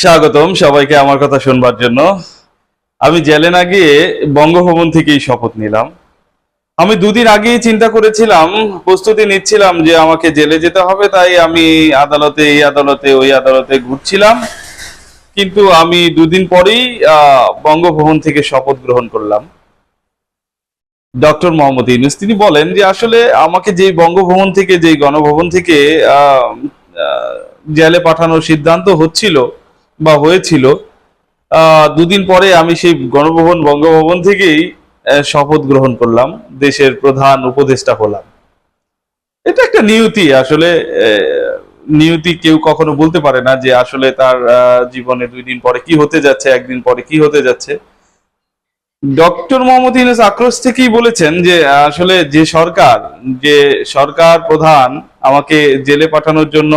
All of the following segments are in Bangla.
স্বাগতম সবাইকে আমার কথা শুনবার জন্য। আমি জেলে না গিয়ে বঙ্গভবন থেকেই শপথ নিলাম। আমি দুদিন আগেই চিন্তা করেছিলাম, প্রস্তুতি নিচ্ছিলাম যে আমাকে জেলে যেতে হবে, তাই আমি আদালতে, এই আদালতে, ওই আদালতে ঘুরছিলাম। কিন্তু আমি দুদিন পরেই বঙ্গভবন থেকে শপথ গ্রহণ করলাম। ডক্টর মোহাম্মদ ইউনুস, তিনি বলেন যে আসলে আমাকে যেই বঙ্গভবন থেকে, যেই গণভবন থেকে জেলে পাঠানোর সিদ্ধান্ত হচ্ছিল বা হয়েছিল দুদিন পরে আমি সেই গণভবন, বঙ্গভবন থেকেই শপথ গ্রহণ করলাম, দেশের প্রধান উপদেষ্টা হলাম। এটা একটা নিয়তি, আসলে নিয়তি কেউ কখনো বলতে পারে না যে আসলে তার জীবনে দুই দিন পরে কি হতে যাচ্ছে, একদিন পরে কি হতে যাচ্ছে। ডক্টর মোহাম্মদ ইউনুস আক্রোশ থেকেই বলেছেন যে, আসলে যে সরকার যে সরকার প্রধান আমাকে জেলে পাঠানোর জন্য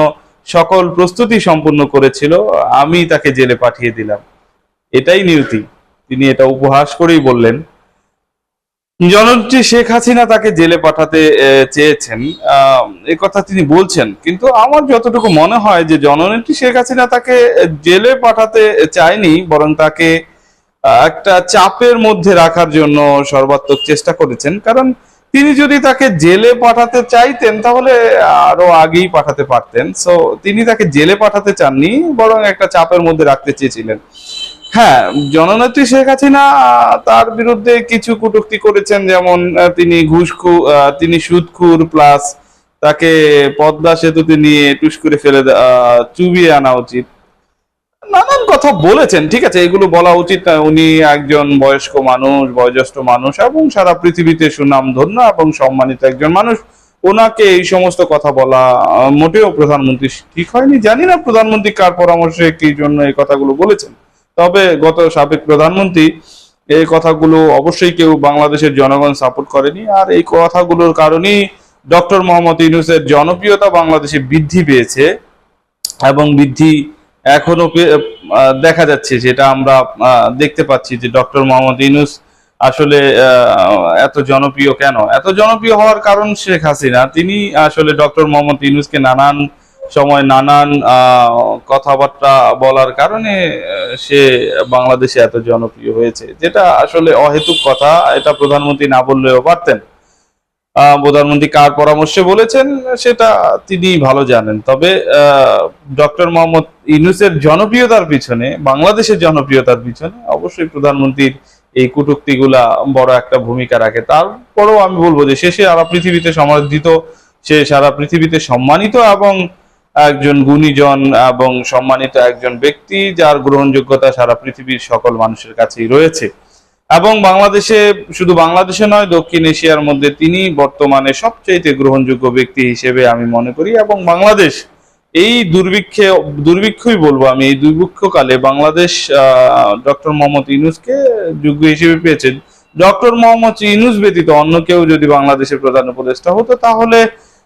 সকল প্রস্তুতি সম্পূর্ণ করেছিল, আমি তাকে জেলে পাঠিয়ে দিলাম। এটাই নিয়তি। তিনি এটা উপহাস করেই বললেন। জননেত্রী শেখ হাসিনা তাকে জেলে পাঠাতে চেয়েছেন। এ কথা তিনি বলছেন, কিন্তু আমার যতটুকু মনে হয় যে জননেত্রী শেখ হাসিনা তাকে জেলে পাঠাতে চায়নি, বরং তাকে একটা চাপের মধ্যে রাখার জন্য সর্বাত্মক চেষ্টা করেছেন। কারণ তিনি যদি তাকে জেলে পাঠাতে চাইতেন, তাহলে আরও আগেই পাঠাতে পারতেন। সো তিনি তাকে জেলে পাঠাতে চাননি, বরং একটা চাপের মধ্যে রাখতে চেয়েছিলেন। হ্যাঁ জননেত্রী শেখ হাসিনা তার বিরুদ্ধে কিছু কটূক্তি করেছেন, যেমন তিনি ঘুষখু তিনি সুদখুর প্লাস তাকে পদ্মা সেতুতে নিয়ে টুস করে ফেলে চুবিয়ে আনা উচিত। নানান কথা বলেছেন, ঠিক আছে, এগুলো বলা উচিত উনি একজন বয়স্ক মানুষ, বয়োজ্যেষ্ঠ মানুষ এবং সারা পৃথিবীতে সুনাম ধন্য এবং সম্মানিত একজন মানুষ। ওনাকে এই সমস্ত কথা বলা মোটেও প্রধানমন্ত্রী ঠিক হয়নি। জানি না প্রধানমন্ত্রী কার পরামর্শে কি জন্য এই কথাগুলো বলেছেন। তবে গত সাবেক প্রধানমন্ত্রী এই কথাগুলো অবশ্যই কেউ বাংলাদেশের জনগণ সাপোর্ট করেনি। আর এই কথাগুলোর কারণেই ডক্টর মোহাম্মদ ইউনুসের জনপ্রিয়তা বাংলাদেশে বৃদ্ধি পেয়েছে এবং বৃদ্ধি এখনও দেখা যাচ্ছে যেটা আমরা দেখতে পাচ্ছি যে ডক্টর মোহাম্মদ ইউনুস আসলে এত জনপ্রিয় কেন? এত জনপ্রিয় হওয়ার কারণ শেখ হাসিনা। তিনি আসলে ডক্টর মোহাম্মদ ইউনুসকে নানান সময় নানান কথাবার্তা বলার কারণে সে বাংলাদেশে এত জনপ্রিয় হয়েছে। যেটা আসলে অহেতুক কথা, এটা প্রধানমন্ত্রী না বললেও পারতেন। প্রধানমন্ত্রী কার পরামর্শে বলেছেন সেটা তিনি ভালো জানেন। তবে ডক্টর মোহাম্মদ ইউনুসের জনপ্রিয়তার পিছনে, বাংলাদেশের জনপ্রিয়তার পিছনে অবশ্যই প্রধানমন্ত্রীর এই কটুক্তিগুলা বড় একটা ভূমিকা রাখে। তারপরেও আমি বলব যে সে সারা পৃথিবীতে সমাদৃত, সে সারা পৃথিবীতে সম্মানিত এবং একজন গুণীজন এবং সম্মানিত একজন ব্যক্তি যার গ্রহণযোগ্যতা সারা পৃথিবীর সকল মানুষের কাছেই রয়েছে। এবং বাংলাদেশে শুধু বাংলাদেশে নয়, দক্ষিণ এশিয়ার মধ্যে তিনি বর্তমানে সবচেয়ে গ্রহণযোগ্য ব্যক্তি হিসেবে আমি মনে করি এবং বাংলাদেশ এই দুর্ভিক্ষে, দুর্ভিক্ষই বলব আমি, এই দুর্ভিক্ষকালে বাংলাদেশ ডক্টর মোহাম্মদ ইউনুসকে যোগ্য হিসেবে পেয়েছেন। ডক্টর মোহাম্মদ ইউনুস ব্যতীত অন্য কেউ যদি বাংলাদেশের প্রধান উপদেষ্টা হতো, তাহলে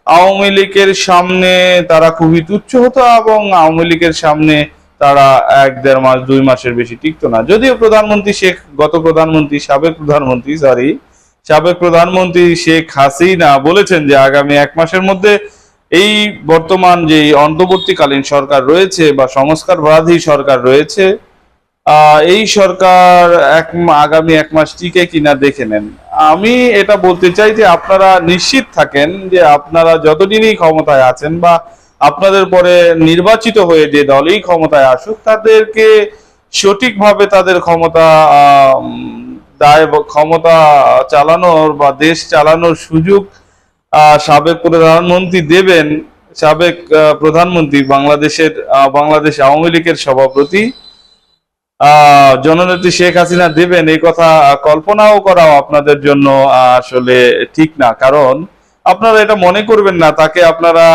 আওয়ামী লীগের সামনে তারা খুবই তুচ্ছ হতো এবং আওয়ামী লীগের সামনে তারা এক দেড় মাস, দুই মাসের বেশি টিকতো না। যদিও প্রধানমন্ত্রী শেখ, গত প্রধানমন্ত্রী, সাবেক প্রধানমন্ত্রী সরি সাবেক প্রধানমন্ত্রী শেখ হাসিনা বলেছেন যে আগামী এক মাসের মধ্যে এই বর্তমান যে অন্তর্বর্তীকালীন সরকার রয়েছে বা সংস্কারবাদী সরকার রয়েছে এই সরকার এক আগামী এক মাস টিকে কিনা দেখে নেন। আমি এটা বলতে চাই যে আপনারা নিশ্চিত থাকেন যে আপনারা যতদিনই ক্ষমতায় আছেন বা আপনাদের পরে নির্বাচিত হয়ে যে দলই ক্ষমতায় আসুক, তাদেরকে সঠিকভাবে তাদের ক্ষমতা দায়, ক্ষমতা চালানোর বা দেশ চালানোর সুযোগ সাবেক প্রধানমন্ত্রী দেবেন, সাবেক প্রধানমন্ত্রী বাংলাদেশের বাংলাদেশ আওয়ামী লীগের সভাপতি জননেত্রী শেখ হাসিনা দেবেন, এই কথা কল্পনাও করাও আপনাদের জন্য আসলে ঠিক না। কারণ আপনারা এটা মনে করবেন না, তাকে আপনারা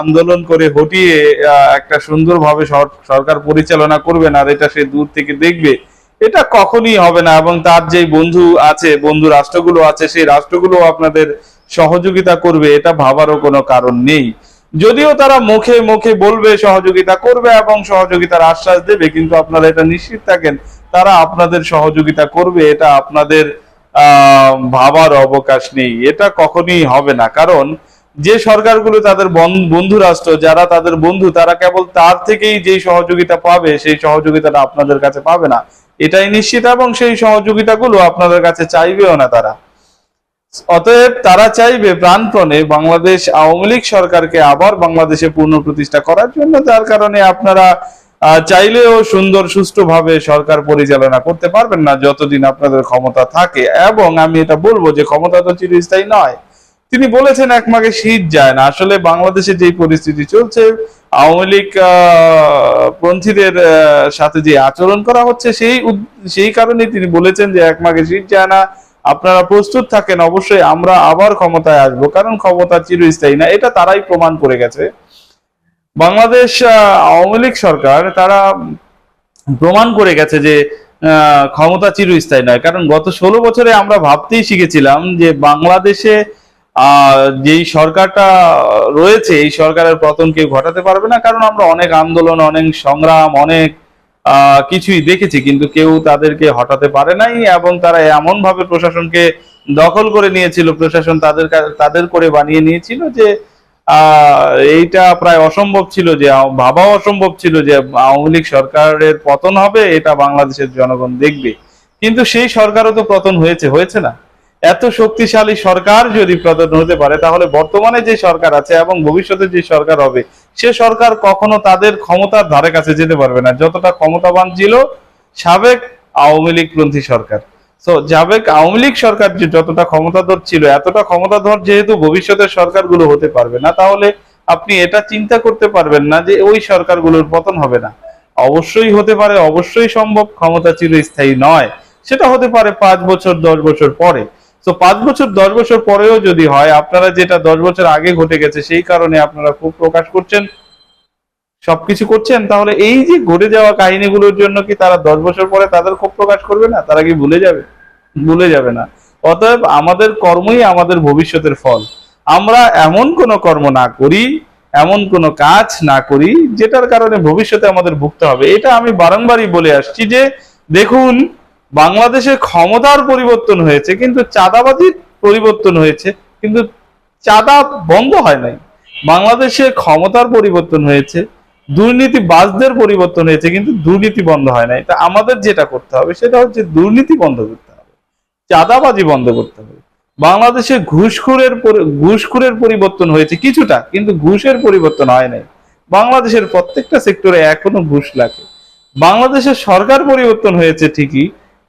আন্দোলন করে হটিয়ে একটা সুন্দরভাবে সরকার পরিচালনা করবেন আর এটা সে দূর থেকে দেখবে, এটা কখনই হবে না। এবং তার যে বন্ধু আছে, বন্ধু রাষ্ট্রগুলো আছে, সেই রাষ্ট্রগুলো আপনাদের সহযোগিতা করবে, এটা ভাবারও কোনো কারণ নেই। যদিও তারা মুখে মুখে বলবে সহযোগিতা করবে এবং সহযোগিতার আশ্বাস দেবে, কিন্তু আপনারা এটা নিশ্চিত থাকেন, তারা আপনাদের সহযোগিতা করবে, এটা আপনাদের ভাবার অবকাশ নেই। এটা কখনই হবে না। কারণ যে সরকারগুলো তাদের বন্ধু রাষ্ট্র, যারা তাদের বন্ধু, তারা কেবল তার থেকেই যেই সহযোগিতা পাবে, সেই সহযোগিতাটা আপনাদের কাছে পাবে না। এটাই নিশ্চিত এবং সেই সহযোগিতাগুলো আপনাদের কাছে চাইবেও না তারা। অতএব তারা চাইবে প্রাণপণে বাংলাদেশ আওয়ামী লীগ সরকারকে আবার বাংলাদেশে পূর্ণ প্রতিষ্ঠা করার জন্য, যার কারণে আপনারা চাইলেও সুন্দর, সুষ্ঠুভাবে সরকার পরিচালনা করতে পারবেন না যতদিন আপনাদের ক্ষমতা থাকে। এবং আমি এটা বলব যে ক্ষমতা তো চিরস্থায়ী নয়। তিনি বলেছেন এক মাঘে শীত যায় না। আসলে বাংলাদেশে যে পরিস্থিতি চলছে, আওয়ামী লীগ পন্থীদের সাথে যে আচরণ করা হচ্ছে, সেই সেই কারণে তিনি বলেছেন যে এক মাঘে শীত যায় না। আপনারা প্রস্তুত থাকেন, অবশ্যই আমরা আবার ক্ষমতায় আসব, কারণ ক্ষমতা চিরস্থায়ী না, এটা তারাই প্রমাণ করে গেছে। বাংলাদেশ আওয়ামী লীগ সরকার, তারা প্রমাণ করে গেছে যে ক্ষমতা চিরস্থায়ী নয়। কারণ গত ষোলো বছরে আমরা ভাবতেই শিখেছিলাম যে বাংলাদেশে যেই সরকারটা রয়েছে, এই সরকারের পতন কেউ ঘটাতে পারবে না, কারণ আমরা অনেক আন্দোলন, অনেক সংগ্রাম, অনেক কিছুই দেখেছি, কিন্তু কেউ তাদেরকে হটাতে পারে নাই এবং তারা এমন ভাবে প্রশাসনকে দখল করে নিয়েছিল, প্রশাসন তাদের তাদের করে বানিয়ে নিয়েছিল যে এইটা প্রায় অসম্ভব ছিল যে ভাবাও অসম্ভব ছিল যে, আওয়ামী লীগ সরকারের পতন হবে, এটা বাংলাদেশের জনগণ দেখবে। কিন্তু সেই সরকারও তো পতন হয়েছে হয়েছে না। এত শক্তিশালী সরকার যদি পতন হতে পারে, তাহলে বর্তমানে যে সরকার আছে এবং ভবিষ্যতে যে সরকার হবে, সে সরকার কখনো তাদের ক্ষমতার ধারে কাছে যেতে পারবে না। যতটা ক্ষমতাবান ছিল, সাবেক আওয়ামী লীগ পন্থী সরকার। তো সাবেক আওয়ামী লীগ সরকার যে যতটা ক্ষমতাধর ছিল, এতটা ক্ষমতাধর যেহেতু ভবিষ্যতের সরকারগুলো হতে পারবে না, তাহলে আপনি এটা চিন্তা করতে পারবেন না যে ওই সরকারগুলোর পতন হবে না। অবশ্যই হতে পারে, অবশ্যই সম্ভব, ক্ষমতা চিরস্থায়ী নয়। সেটা হতে পারে পাঁচ বছর, দশ বছর পরে। তো পাঁচ বছর, দশ বছর পরেও যদি হয়, আপনারা যেটা দশ বছর আগে ঘটে গেছে, সেই কারণে আপনারা খুব প্রকাশ করছেন। সবকিছু করছেন, তাহলে এই যে ঘটে যাওয়া কাহিনীগুলোর জন্য কি তারা দশ বছর পরে তাদের ক্ষোভ প্রকাশ করবে না? তারা কি ভুলে যাবে? ভুলে যাবে না। অতএব আমাদের কর্মই আমাদের ভবিষ্যতের ফল। আমরা এমন কোনো কর্ম না করি, এমন কোনো কাজ না করি, যেটার কারণে ভবিষ্যতে আমাদের ভুগতে হবে। এটা আমি বারংবারই বলে আসছি যে, দেখুন বাংলাদেশের ক্ষমতার পরিবর্তন হয়েছে, কিন্তু চাঁদাবাজির পরিবর্তন হয়েছে, কিন্তু চাঁদা বন্ধ হয় নাই। বাংলাদেশে ক্ষমতার পরিবর্তন হয়েছে, দুর্নীতিবাজদের পরিবর্তন হয়েছে, কিন্তু দুর্নীতি বন্ধ হয় নাই। তা আমাদের যেটা করতে হবে, সেটা হচ্ছে দুর্নীতি বন্ধ করতে হবে, চাঁদাবাজি বন্ধ করতে হবে। বাংলাদেশে ঘুষখোরের ঘুষখোরের পরিবর্তন হয়েছে কিছুটা, কিন্তু ঘুষের পরিবর্তন হয় নাই। বাংলাদেশের প্রত্যেকটা সেক্টরে এখনও ঘুষ লাগে। বাংলাদেশের সরকার পরিবর্তন হয়েছে ঠিকই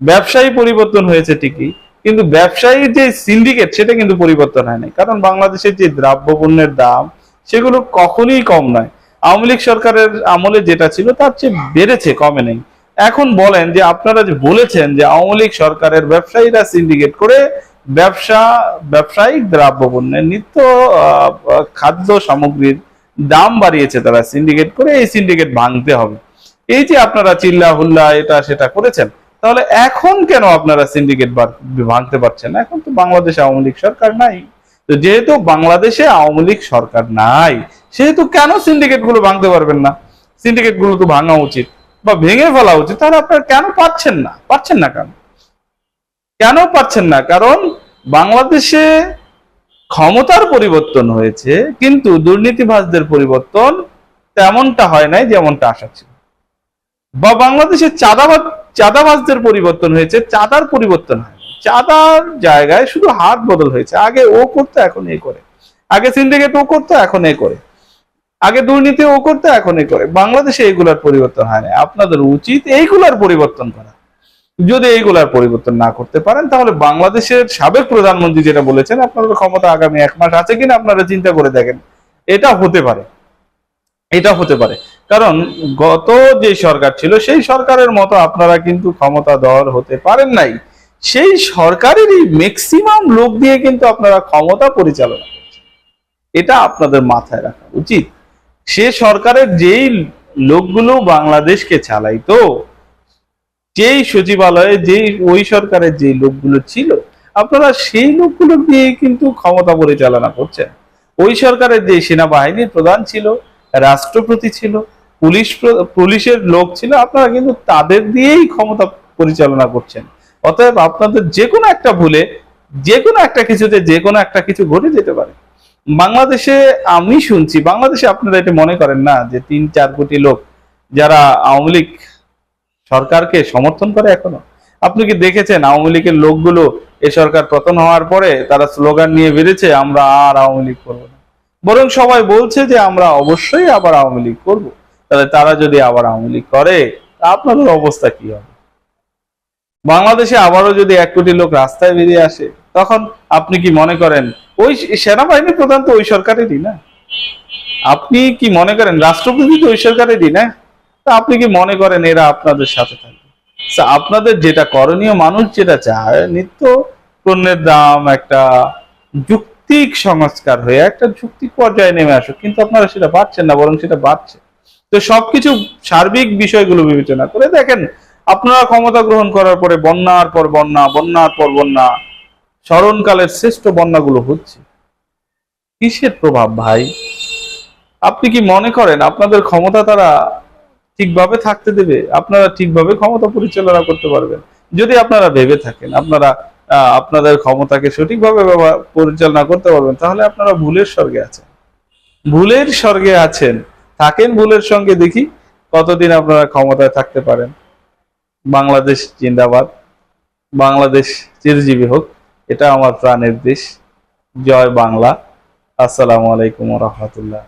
ব্যবসায়ী পরিবর্তন হয়েছে ঠিকই, কিন্তু ব্যবসায়ীর যে সিন্ডিকেট সেটা কিন্তু পরিবর্তন হয়নি। কারণ বাংলাদেশের যে দ্রাব্য পণ্যের দাম, সেগুলো কখনোই কম নয়। আওয়ামী লীগ সরকারের আমলে যেটা ছিল, তার চেয়ে বেড়েছে, কমে নেই। এখন বলেন যে আপনারা যে বলেছেন যে আওয়ামী লীগ সরকারের ব্যবসায়ীরা সিন্ডিকেট করে ব্যবসা, ব্যবসায়িক দ্রাব্য পণ্যের নিত্য খাদ্য সামগ্রীর দাম বাড়িয়েছে তারা সিন্ডিকেট করে এই সিন্ডিকেট ভাঙতে হবে। এই যে আপনারা চিল্লা হুল্লা এটা সেটা করেছেন তাহলে এখন কেন আপনারা সিন্ডিকেট ভাঙতে পারছেন না? এখন তো বাংলাদেশে আওয়ামী লীগ সরকার নাই। তো যেহেতু বাংলাদেশে আওয়ামী লীগ সরকার নাই, সেহেতু কেন সিন্ডিকেটগুলো ভাঙতে পারবেন না? সিন্ডিকেটগুলো তো ভাঙা উচিত বা ভেঙে ফেলা উচিত, তাহলে আপনারা কেন পাচ্ছেন না? পাচ্ছেন না কেন? কেন পাচ্ছেন না? কারণ বাংলাদেশে ক্ষমতার পরিবর্তন হয়েছে, কিন্তু দুর্নীতিবাজদের পরিবর্তন তেমনটা হয় নাই যেমনটা আশা ছিল। বা বাংলাদেশে চাঁদাবাজ চাঁদাবাজদের পরিবর্তন হয়েছে, চাঁদার পরিবর্তন হয়। চাঁদার জায়গায় শুধু হাত বদল হয়েছে। আগে ও করতো, এখন এ করে। আগে সিন্ডিকেট ও করতো, এখন এ করে। আগে দুর্নীতি ও করতো, এখন এ করে। বাংলাদেশে এইগুলার পরিবর্তন হয় না। আপনাদের উচিত এইগুলার পরিবর্তন করা। যদি এইগুলার পরিবর্তন না করতে পারেন, তাহলে বাংলাদেশের সাবেক প্রধানমন্ত্রী যেটা বলেছেন, আপনাদের ক্ষমতা আগামী এক মাস আছে কিনা, আপনারা চিন্তা করে দেখেন। এটা হতে পারে। এটা হতে পারে। কারণ গত যে সরকার ছিল, সেই সরকারের মতো আপনারা কিন্তু ক্ষমতাধর হতে পারেন নাই। সেই সরকারেরই ম্যাক্সিমাম লোক দিয়ে কিন্তু আপনারা ক্ষমতা পরিচালনা করছেন। এটা আপনাদের মাথায় রাখা উচিত। সে সরকারের যেই লোকগুলো বাংলাদেশকে চালাইতো, যেই সচিবালয়ে, যেই, ওই সরকারের যেই লোকগুলো ছিল, আপনারা সেই লোকগুলো দিয়ে কিন্তু ক্ষমতা পরিচালনা করছেন। ওই সরকারের যে সেনাবাহিনীর প্রধান ছিল রাষ্ট্রপতি ছিল, পুলিশ পুলিশের লোক ছিল, আপনারা কিন্তু তাদের দিয়েই ক্ষমতা পরিচালনা করছেন। অতএব আপনাদের যে কোনো একটা ভুলে, যে কোনো একটা কিছুতে যে কোনো একটা কিছু ঘটে যেতে পারে। বাংলাদেশে আমি শুনছি, বাংলাদেশে আপনারা এটা মনে করেন না যে তিন চার কোটি লোক যারা আওয়ামী লীগ সরকারকে সমর্থন করে এখনও। আপনি কি দেখেছেন আওয়ামী লীগের লোকগুলো এ সরকার পতন হওয়ার পরে তারা স্লোগান নিয়ে বেরিয়েছে আমরা আর আওয়ামী লীগ করব না? বরং সবাই বলছে যে আমরা অবশ্যই আবার আওয়ামী লীগ করব। তাহলে তারা যদি আবার আওয়ামী লীগ করে আপনাদের অবস্থা কি হবে? বাংলাদেশে আবারও যদি এক কোটি লোক রাস্তায় বেরিয়ে আসে, তখন আপনি কি মনে করেন ওই সেনাবাহিনী প্রধান তো ওই সরকারেরই না? আপনি কি মনে করেন রাষ্ট্রপতি তো ওই সরকারেরই না? তা আপনি কি মনে করেন এরা আপনাদের সাথে থাকবে? আপনাদের যেটা করণীয় মানুষ যেটা চায়, নিত্য পণ্যের দাম, একটা যুক্তিক সংস্কার হয়ে একটা যুক্তিক পর্যায়ে নেমে আসুক, কিন্তু আপনারা সেটা পাচ্ছেন না, বরং সেটা বাড়ছে। তো সবকিছু সার্বিক বিষয়গুলো বিবেচনা করে দেখেন, আপনারা ক্ষমতা গ্রহণ করার পরে বন্যার পর বন্যা, বন্যার পর বন্যা, স্মরণকালের শ্রেষ্ঠ বন্যাগুলো হচ্ছে। কিসের প্রভাব ভাই? আপনি কি মনে করেন আপনাদের ক্ষমতা তারা ঠিকভাবে থাকতে দেবে? আপনারা ঠিকভাবে ক্ষমতা পরিচালনা করতে পারবেন। যদি আপনারা ভেবে থাকেন, আপনারা আপনাদের ক্ষমতাকে সঠিকভাবে পরিচালনা করতে পারবেন, তাহলে আপনারা ভুলের স্বর্গে আছেন। ভুলের স্বর্গে আছেন। থাকেন ভুলের সঙ্গে, দেখি কতদিন আপনারা ক্ষমতায় থাকতে পারেন। বাংলাদেশ জিন্দাবাদ। বাংলাদেশ চিরজীবী হোক, এটা আমার প্রাণের দেশ। জয় বাংলা। আসসালামু আলাইকুম রহমতুল্লাহ।